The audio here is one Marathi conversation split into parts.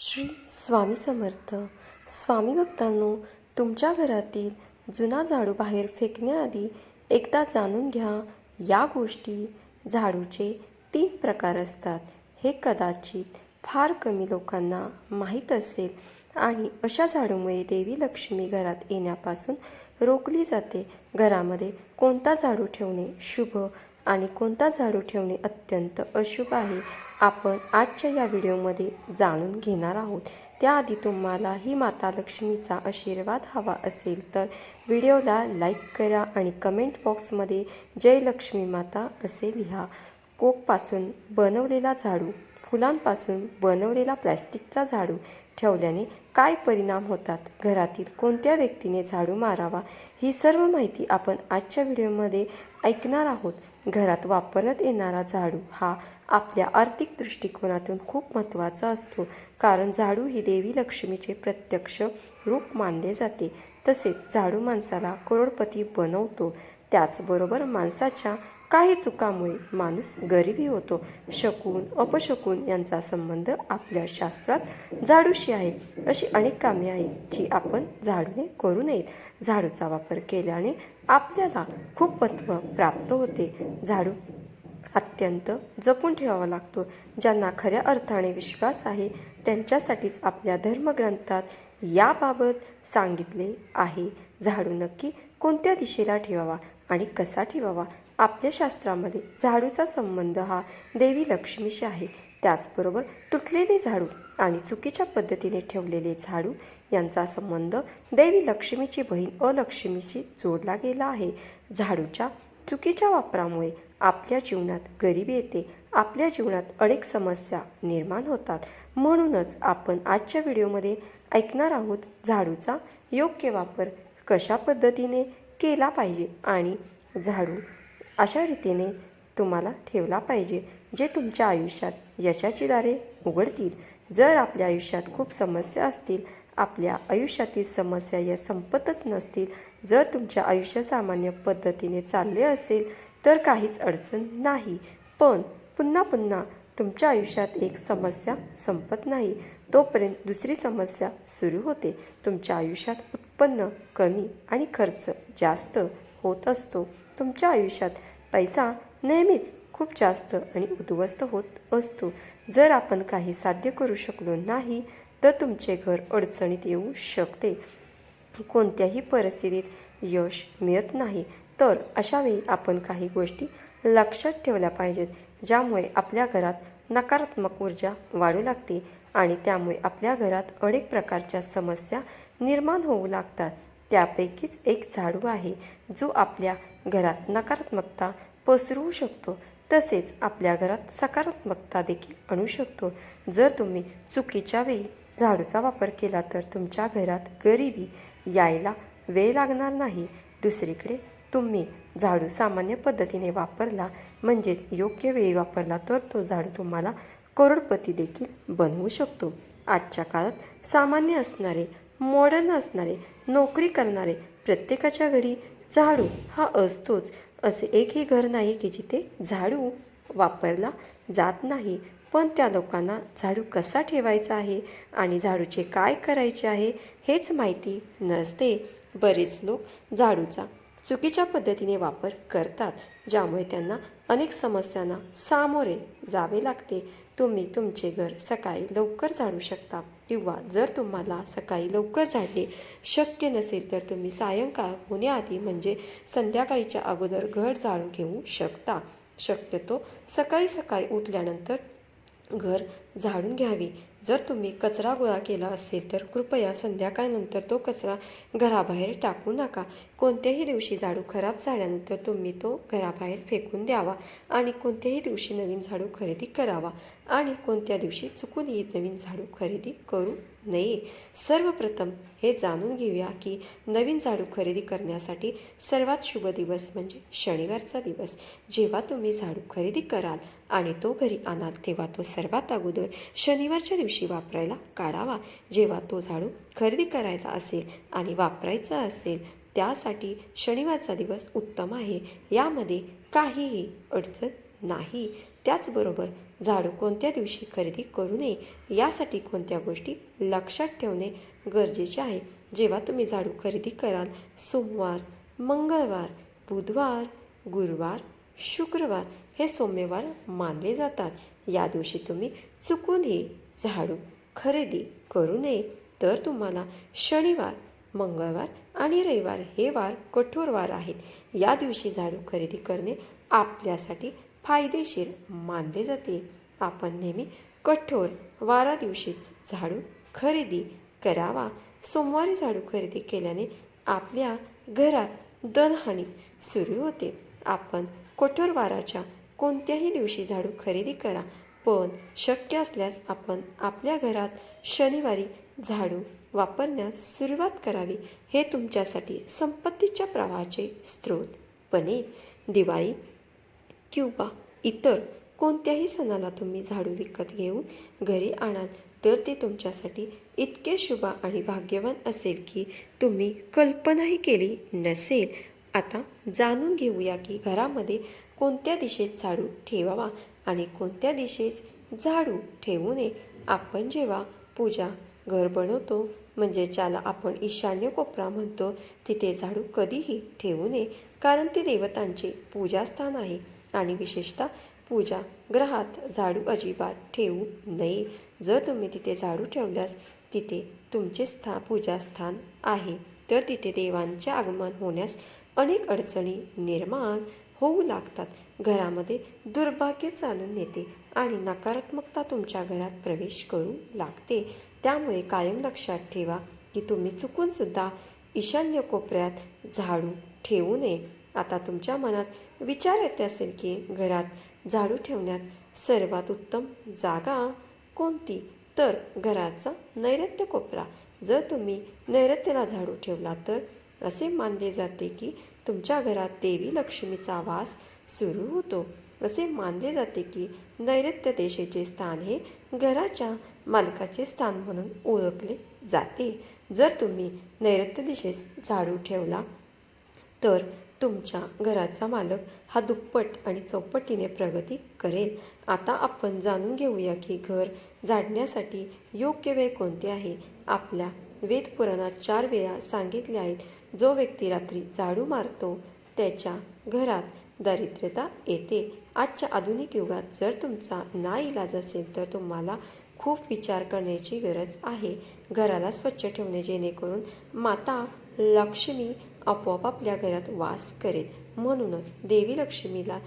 श्री स्वामी समर्थ. स्वामी भक्तांनो तुमच्या घरातील जुना झाडू बाहेर फेकण्याआधी एकदा जाणून घ्या या गोष्टी झाडूचे तीन प्रकार असतात. हे कदाचित फार कमी लोकांना माहीत असेल आणि अशा झाडूमुळे देवी लक्ष्मी घरात येण्यापासून रोखली जाते. घरामध्ये कोणता झाडू ठेवणे शुभ आणि कोणता झाडू ठेवणे अत्यंत अशुभ आहे आपण आजच्या या व्हिडिओमध्ये जाणून घेणार आहोत. त्याआधी तुम्हाला ही माता लक्ष्मीचा आशीर्वाद हवा असेल तर व्हिडिओला लाईक करा आणि कमेंट बॉक्समध्ये जय लक्ष्मी माता असे लिहा. कोकपासून बनवलेला झाडू फुलांपासून बनवलेला प्लॅस्टिकचा झाडू ठेवल्याने काय परिणाम होतात? घरातील कोणत्या व्यक्तीने झाडू मारावा? ही सर्व माहिती आपण आजच्या व्हिडिओमध्ये ऐकणार आहोत. घरात वापरण्यात येणारा झाडू हा आपल्या आर्थिक दृष्टिकोनातून खूप महत्त्वाचा असतो. कारण झाडू ही देवी लक्ष्मीचे प्रत्यक्ष रूप मानले जाते. तसेच झाडू माणसाला करोडपती बनवतो. त्याचबरोबर माणसाच्या काही चुकामुळे माणूस गरिबी होतो. शकून अपशकून यांचा संबंध आपल्या शास्त्रात झाडूशी आहे. अशी अनेक कामे आहेत जी आपण झाडूने करू नयेत. झाडूचा वापर केल्याने आपल्याला खूप महत्त्व प्राप्त होते. झाडू अत्यंत जपून ठेवावा लागतो. ज्यांना खऱ्या अर्थाने विश्वास आहे त्यांच्यासाठीच आपल्या धर्मग्रंथात याबाबत सांगितले आहे. झाडू नक्की कोणत्या दिशेला ठेवावा आणि कसा ठेवावा? आपल्या शास्त्रामध्ये झाडूचा संबंध हा देवी लक्ष्मीशी आहे. त्याचबरोबर तुटलेले झाडू आणि चुकीच्या पद्धतीने ठेवलेले झाडू यांचा संबंध देवी लक्ष्मीची बहीण अलक्ष्मीशी जोडला गेला आहे. झाडूच्या चुकीच्या वापरामुळे आपल्या जीवनात गरिबी येते. आपल्या जीवनात अनेक समस्या निर्माण होतात. म्हणूनच आपण आजच्या व्हिडिओमध्ये ऐकणार आहोत झाडूचा योग्य वापर कशा पद्धतीने केला पाहिजे आणि झाडू अशा रीतीने तुम्हाला ठेवला पाहिजे जे तुमच्या आयुष्यात यशाची दारे उघडतील. जर आपल्या आयुष्यात खूप समस्या असतील आपल्या आयुष्यातील समस्या या संपतच नसतील. जर तुमच्या आयुष्य सामान्य पद्धतीने चालले असेल तर काहीच अडचण नाही. पण पुन्हा पुन्हा तुमच्या आयुष्यात एक समस्या संपत नाही. तोपर्यंत दुसरी समस्या सुरू होते. तुमच्या आयुष्यात उत्पन्न कमी आणि खर्च जास्त होत असतो. तुमच्या आयुष्यात पैसा नेहमीच खूप जास्त आणि उद्ध्वस्त होत असतो. जर आपण काही साध्य करू शकलो नाही तर तुमचे घर अडचणीत येऊ शकते. कोणत्याही परिस्थितीत यश मिळत नाही. तर अशावेळी आपण काही गोष्टी लक्षात ठेवल्या पाहिजेत ज्यामुळे आपल्या घरात नकारात्मक ऊर्जा वाढू लागते आणि त्यामुळे आपल्या घरात अनेक प्रकारच्या समस्या निर्माण होऊ लागतात. त्यापैकीच एक झाडू आहे जो आपल्या घरात नकारात्मकता पसरवू शकतो. तसेच आपल्या घरात सकारात्मकता देखील आणू शकतो. जर तुम्ही चुकीच्या वेळी झाडूचा वापर केला तर तुमच्या घरात गरिबी यायला वेळ लागणार नाही. दुसरीकडे तुम्ही झाडू सामान्य पद्धतीने वापरला म्हणजेच योग्य वेळी वापरला तर तो झाडू तुम्हाला करोडपती देखील बनवू शकतो. आजच्या काळात सामान्य असणारे मॉडर्न असणारे नोकरी करणारे प्रत्येकाच्या घरी झाडू हा असतोच. असे एकही घर नाही की जिथे झाडू वापरला जात नाही. पण त्या लोकांना झाडू कसा ठेवायचा आहे आणि झाडूचे काय करायचे आहे हेच माहिती नसते. बरेच लोक झाडूचा चुकीच्या पद्धतीने वापर करतात ज्यामुळे त्यांना अनेक समस्यांना सामोरे जावे लागते. तुम्ही तुमचे घर सकाळी लवकर झाडू शकता किंवा जर तुम्हाला सकाळी लवकर झाडणे शक्य नसेल तर तुम्ही सायंकाळ होण्याआधी म्हणजे संध्याकाळीच्या अगोदर घर झाडून घेऊ शकता. शक्यतो सकाळी सकाळी उठल्यानंतर घर झाडून घ्यावी. जर तुम्ही कचरा गोळा केला असेल तर कृपया संध्याकाळनंतर तो कचरा घराबाहेर टाकू नका. कोणत्याही दिवशी झाडू खराब झाल्यानंतर तुम्ही तो घराबाहेर फेकून द्यावा आणि कोणत्याही दिवशी नवीन झाडू खरेदी करावा आणि कोणत्या दिवशी चुकूनही नवीन झाडू खरेदी करू नये. सर्वप्रथम हे जाणून घेऊया की नवीन झाडू खरेदी करण्यासाठी सर्वात शुभ दिवस म्हणजे शनिवारचा दिवस. जेव्हा तुम्ही झाडू खरेदी कराल आणि तो घरी आणाल तेव्हा तो सर्वात अगोदर शनिवारच्या दिवशी वापरायला काढावा. जेव्हा तो झाडू खरेदी करायचा असेल आणि वापरायचा असेल त्यासाठी शनिवारचा दिवस उत्तम आहे. यामध्ये काहीही अडचण नाही. त्याचबरोबर झाडू कोणत्या दिवशी खरेदी करू नये यासाठी कोणत्या गोष्टी लक्षात ठेवणे गरजेचे आहे. जेव्हा तुम्ही झाडू खरेदी कराल सोमवार मंगळवार बुधवार गुरुवार शुक्रवार हे सोमवार मानले जातात. या दिवशी तुम्ही चुकूनही झाडू खरेदी करू नये. तर तुम्हाला शनिवार मंगळवार आणि रविवार हे वार कठोर वार आहेत. या दिवशी झाडू खरेदी करणे आपल्यासाठी फायदेशीर मानले जाते. आपण नेहमी कठोर वारा दिवशीच झाडू खरेदी करावा. सोमवारी झाडू खरेदी केल्याने आपल्या घरात दनहानी सुरू होते. आपण कठोर वाराच्या कोणत्याही दिवशी झाडू खरेदी करा पण शक्य असल्यास आपण आपल्या घरात शनिवारी झाडू वापरण्यास सुरुवात करावी हे तुमच्यासाठी संपत्तीच्या प्रवाहाचे स्रोत. बनेल दिवाळी किंवा इतर कोणत्याही सणाला तुम्ही झाडू विकत घेऊन घरी आणाल तर ते तुमच्यासाठी इतके शुभ आणि भाग्यवान असेल की तुम्ही कल्पनाही केली नसेल. आता जाणून घेऊया की घरामध्ये कोणत्या दिशेत झाडू ठेवावा आणि कोणत्या दिशेस झाडू ठेवू नये. आपण जेव्हा पूजा घर बनवतो. म्हणजे ज्याला आपण ईशान्य कोपरा म्हणतो तिथे झाडू कधीही ठेवू नये. कारण ते देवतांचे पूजास्थान आहे. आणि विशेषतः पूजा ग्रहात झाडू अजिबात ठेवू नये. जर तुम्ही तिथे झाडू ठेवल्यास तिथे तुमचे स्था पूजास्थान आहे. तर तिथे देवांचे आगमन होण्यास अनेक अडचणी निर्माण होऊ लागतात. घरामध्ये दुर्भाग्य चालून येते आणि नकारात्मकता तुमच्या घरात प्रवेश करू लागते. त्यामुळे कायम लक्षात ठेवा की तुम्ही चुकूनसुद्धा ईशान्य कोपऱ्यात झाडू ठेवू नये. आता तुमच्या मनात विचार येते असेल की घरात झाडू ठेवण्यात सर्वात उत्तम जागा कोणती? तर घराचा नैऋत्य कोपरा. जर तुम्ही नैऋत्यला झाडू ठेवला तर असे मानले जाते की तुमच्या घरात देवी लक्ष्मीचा वास सुरू होतो. असे मानले जाते की नैऋत्य दिशेचे स्थान हे घराच्या मालकाचे स्थान म्हणून ओळखले जाते. जर तुम्ही नैऋत्य दिशेस झाडू ठेवला तर तुमच्या घराचा मालक हा दुप्पट आणि चौपटीने प्रगती करेल. आता आपण जाणून घेऊया की घर झाडण्यासाठी योग्य वेळ कोणते आहे. आपल्या वेद पुराणात चार वेळा सांगितले आहेत जो व्यक्ती रात्री झाडू मारतो त्याच्या घरात दारिद्र्यता येते. आजच्या आधुनिक युगात जर तुमचा नाईलाज असेल तर तुम्हाला खूप विचार करण्याची गरज आहे. घराला स्वच्छ ठेवणे जेणेकरून माता लक्ष्मी आपोआप आपल्या घरात वास करेल. म्हणूनच देवी लक्ष्मीला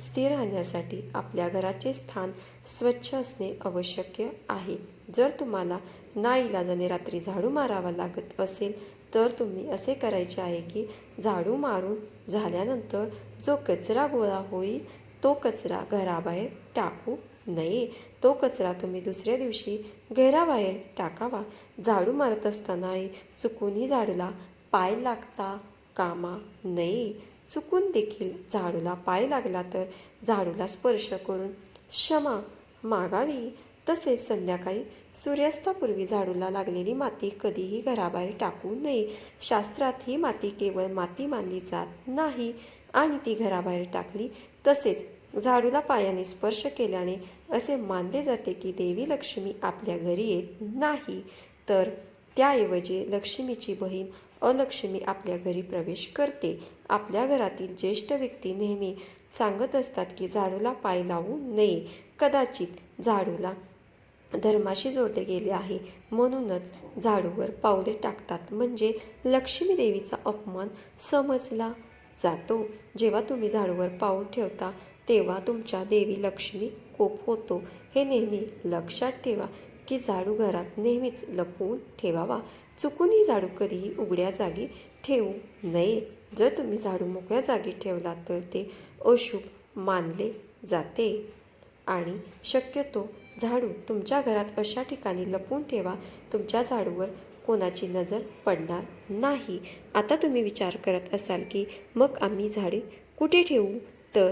स्थिर राहण्यासाठी आपल्या घराचे स्थान स्वच्छ असणे आवश्यक आहे. जर तुम्हाला नाईलाजाने रात्री झाडू मारावा लागत असेल तर तुम्ही असे करायचे आहे की झाडू मारून झाल्यानंतर जो कचरा गोळा होईल तो कचरा घराबाहेर टाकू नये. तो कचरा तुम्ही दुसऱ्या दिवशी घराबाहेर टाकावा. झाडू मारत असतानाही चुकूनही झाडूला पाय लागता कामा नये. चुकून देखील झाडूला पाय लागला तर झाडूला स्पर्श करून क्षमा मागावी. तसेच संध्याकाळी सूर्यास्तापूर्वी झाडूला लागलेली माती कधीही घराबाहेर टाकू नये. शास्त्रात ही माती केवळ माती मानली जात नाही आणि ती घराबाहेर टाकली तसेच झाडूला पायाने स्पर्श केल्याने असे मानले जाते की देवी लक्ष्मी आपल्या घरी येत नाही. तर त्याऐवजी लक्ष्मीची बहीण अलक्ष्मी आपल्या घरी प्रवेश करते. आपल्या घरातील ज्येष्ठ व्यक्ती नेहमी सांगत असतात की झाडूला पाय लावू नये. कदाचित झाडूला धर्माशी जोडले गेले आहे. म्हणूनच झाडूवर पावले टाकतात. म्हणजे लक्ष्मी देवीचा अपमान समजला जातो. जेव्हा तुम्ही झाडूवर पाऊल ठेवता तेव्हा तुमच्या देवी लक्ष्मी कोप होतो. हे नेहमी लक्षात ठेवा की झाडू घरात नेहमीच लपवून ठेवावा. चुकूनही झाडू कधीही उघड्या जागी ठेवू नये. जर तुम्ही झाडू मोकळ्या जागी ठेवला तर ते अशुभ मानले जाते. आणि शक्यतो झाडू तुमच्या घरात अशा ठिकाणी लपवून ठेवा तुमच्या झाडूवर कोणाची नजर पडणार नाही. आता तुम्ही विचार करत असाल की मग आम्ही झाडे कुठे ठेवू? तर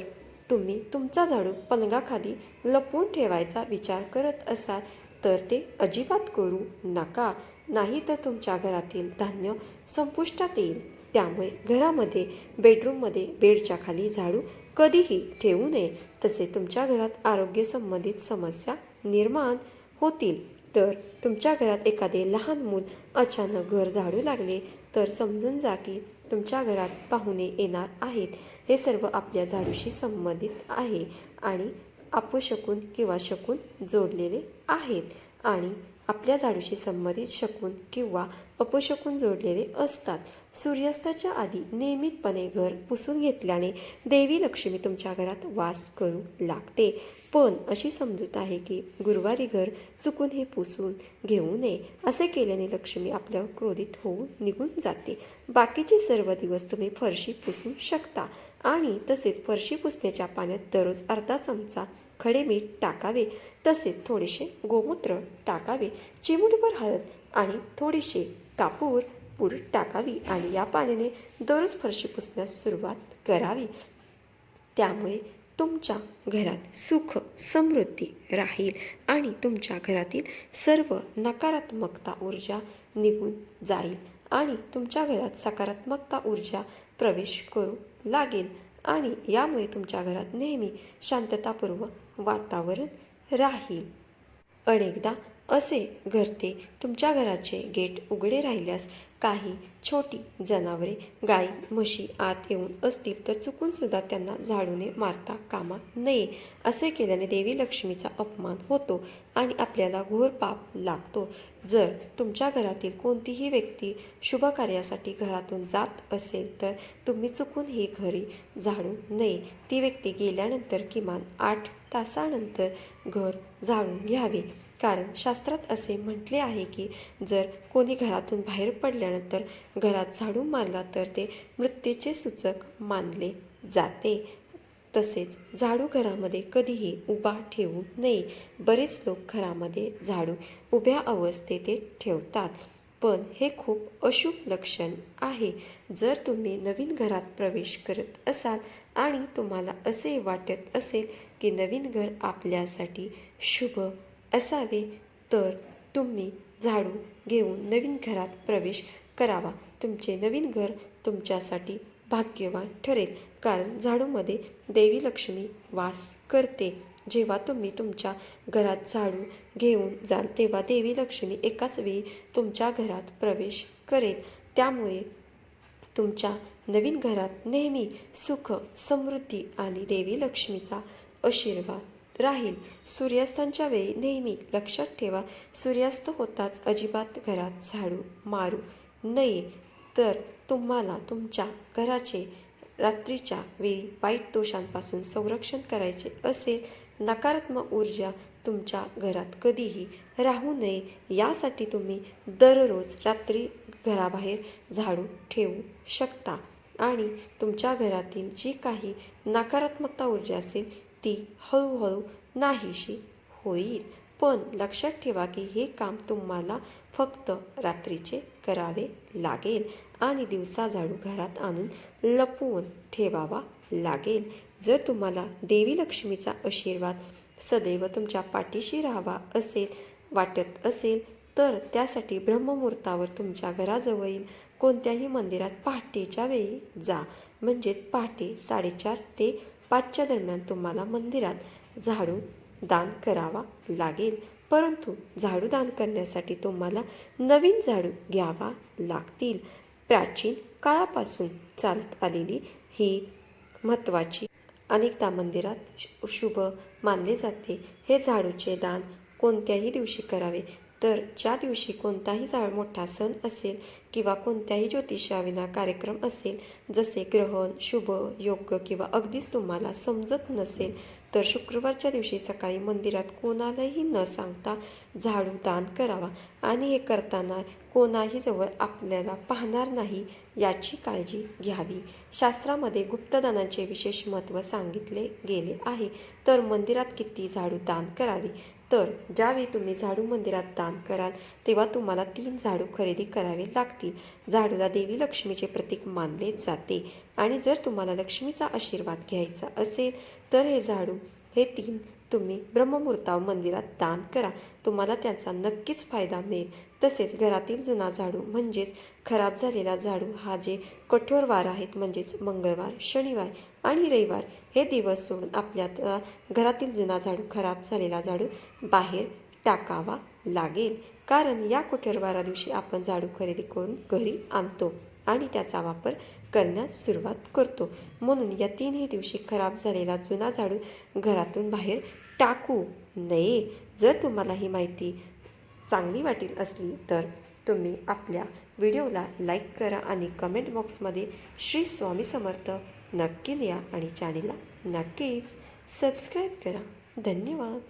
तुम्ही तुमचा झाडू पलंगाखाली लपवून ठेवायचा विचार करत असाल तर ते अजिबात करू नका. नाही तर तुमच्या घरातील धान्य संपुष्टात येईल. त्यामुळे घरामध्ये बेडरूममध्ये बेडच्या खाली झाडू कधीही ठेवू नये. तसे तुमच्या घरात आरोग्यसंबंधित समस्या निर्माण होतील. तर तुमच्या घरात एखादे लहान मूल अचानक घर झाडू लागले तर समजून जा की तुमच्या घरात पाहुणे येणार आहेत. हे सर्व आपल्या झाडूशी संबंधित आहे आणि अपशकून किंवा शकून जोडलेले आहेत आणि आपल्या झाडूशी संबंधित शकून किंवा अपशकून जोडलेले असतात. सूर्यास्ताच्या आधी नियमितपणे घर पुसून घेतल्याने देवी लक्ष्मी तुमच्या घरात वास करू लागते. पण अशी समजूत आहे की गुरुवारी घर चुकून हे पुसून घेऊ नये असे केल्याने लक्ष्मी आपल्यावर क्रोधित होऊन निघून जाते. बाकीचे सर्व दिवस तुम्ही फरशी पुसू शकता. आणि तसेच फरशी पुसण्याच्या पाण्यात दररोज अर्धा चमचा खडे मीठ टाकावे. तसेच थोडेसे गोमूत्र टाकावे. चिमूटभर हळद आणि थोडीशी कापूर पूड टाकावी आणि या पाण्याने दररोज फरशी पुसण्यास सुरुवात करावी. त्यामुळे तुमच्या घरात सुख समृद्धी राहील आणि तुमच्या घरातील सर्व नकारात्मकता ऊर्जा निघून जाईल आणि तुमच्या घरात सकारात्मकता ऊर्जा प्रवेश करू लागेल. आणि यामुळे तुमच्या घरात नेहमी शांततापूर्व वातावरण राहील. अनेकदा असे घडते तुमच्या घराचे गेट उघडे राहिल्यास काही छोटी जनावरे गाई म्हशी आत येऊन असतील तर चुकूनसुद्धा त्यांना झाडूने मारता कामा नये. असे केल्याने देवी लक्ष्मीचा अपमान होतो. आणि आपल्याला घोर पाप लागतो. जर तुमच्या घरातील कोणतीही व्यक्ती शुभ कार्यासाठी घरातून जात असेल तर तुम्ही चुकून हे घरी झाडू नये. ती व्यक्ती गेल्यानंतर किमान आठ तासानंतर घर झाडून घ्यावे. कारण शास्त्रात असे म्हटले आहे की जर कोणी घरातून बाहेर पडल्यानंतर घरात झाडू मारला तर ते मृत्यूचे सूचक मानले जाते. तसेच झाडू घरामध्ये कधीही उभा ठेवू नये. बरेच लोक घरामध्ये झाडू उभ्या अवस्थेत ठेवतात. पण हे खूप अशुभ लक्षण आहे. जर तुम्ही नवीन घरात प्रवेश करत असाल आणि तुम्हाला असे वाटत असेल की नवीन घर आपल्यासाठी शुभ असावे तर तुम्ही झाडू घेऊन नवीन घरात प्रवेश करावा. तुमचे नवीन घर तुमच्यासाठी भाग्यवान ठरेल. कारण झाडूमध्ये देवी लक्ष्मी वास करते. जेव्हा तुम्ही तुमच्या घरात झाडू घेऊन जाल तेव्हा देवी लक्ष्मी एकाच वेळी तुमच्या घरात प्रवेश करेल. त्यामुळे तुमच्या नवीन घरात नेहमी सुख समृद्धी आणि देवी लक्ष्मीचा आशीर्वाद राहील. सूर्यास्तांच्या वेळी नेहमी लक्षात ठेवा सूर्यास्त होताच अजिबात घरात झाडू मारू नये. तर तुम्हाला तुमच्या घराचे रात्रीच्या वेळी वाईट दोषांपासून संरक्षण करायचे असेल नकारात्मक ऊर्जा तुमच्या घरात कधीही राहू नये यासाठी तुम्ही दररोज रात्री घराबाहेर झाडू ठेवू शकता. आणि तुमच्या घरातील जी काही नकारात्मकता ऊर्जा असेल ती हळूहळू नाहीशी होईल. पण लक्षात ठेवा की हे काम तुम्हाला फक्त रात्रीचे करावे लागेल आणि दिवसा झाडू घरात आणून लपवून ठेवावा लागेल. जर तुम्हाला देवी लक्ष्मीचा आशीर्वाद सदैव तुमच्या पाठीशी राहावा असेल वाटत असेल तर त्यासाठी ब्रह्ममुहूर्तावर तुमच्या घराजवळील कोणत्याही मंदिरात पहाटेच्या वेळी जा. म्हणजेच पहाटे साडेचार ते पाचच्या दरम्यान तुम्हाला मंदिरात झाडू दान करावा लागेल. परंतु झाडू दान करण्यासाठी तुम्हाला नवीन झाडू घ्यावा लागतील. प्राचीन काळापासून चालत आलेली ही महत्त्वाची अनेकदा मंदिरात शु- शुभ मानले जाते. हे झाडूचे दान कोणत्याही दिवशी करावे. तर ज्या दिवशी कोणताही मोठा सण असेल किंवा कोणत्याही ज्योतिषाविना कार्यक्रम असेल जसे ग्रहण शुभ योग्य किंवा अगदीच तुम्हाला समजत नसेल तर शुक्रवारच्या दिवशी सकाळी मंदिरात कोणालाही न सांगता झाडू दान करावा आणि हे करताना कोणाही जवळ आपल्याला पाहणार नाही याची काळजी घ्यावी. शास्त्रामध्ये गुप्तदानाचे विशेष महत्त्व सांगितले गेले आहे. तर मंदिरात किती झाडू दान करावे? तर ज्यावेळी तुम्ही झाडू मंदिरात दान कराल तेव्हा तुम्हाला तीन झाडू खरेदी करावे लागतील. झाडूला देवी लक्ष्मीचे प्रतीक मानले जाते. आणि जर तुम्हाला लक्ष्मीचा आशीर्वाद घ्यायचा असेल तर हे झाडू हे तीन तुम्ही ब्रह्ममुहूर्ताव मंदिरात दान करा. तुम्हाला त्याचा नक्कीच फायदा मिळेल. तसेच घरातील जुना झाडू म्हणजेच खराब झालेला झाडू हा जे कठोर वार आहेत म्हणजेच मंगळवार शनिवार आणि रविवार हे दिवस सोडून आपल्या घरातील जुना झाडू खराब झालेला झाडू बाहेर टाकावा लागेल. कारण या कुठेरवारा दिवशी आपण झाडू खरेदी करून घरी आणतो आणि त्याचा वापर करण्यास सुरुवात करतो. म्हणून या तीनही दिवशी खराब झालेला जुना झाडू घरातून बाहेर टाकू नये. जर तुम्हाला ही माहिती चांगली वाटेल असली तर तुम्ही आपल्या व्हिडिओला लाईक करा आणि कमेंट बॉक्समध्ये श्री स्वामी समर्थ नक्की द्या आणि चॅनेलला नक्कीच सबस्क्राईब करा. धन्यवाद.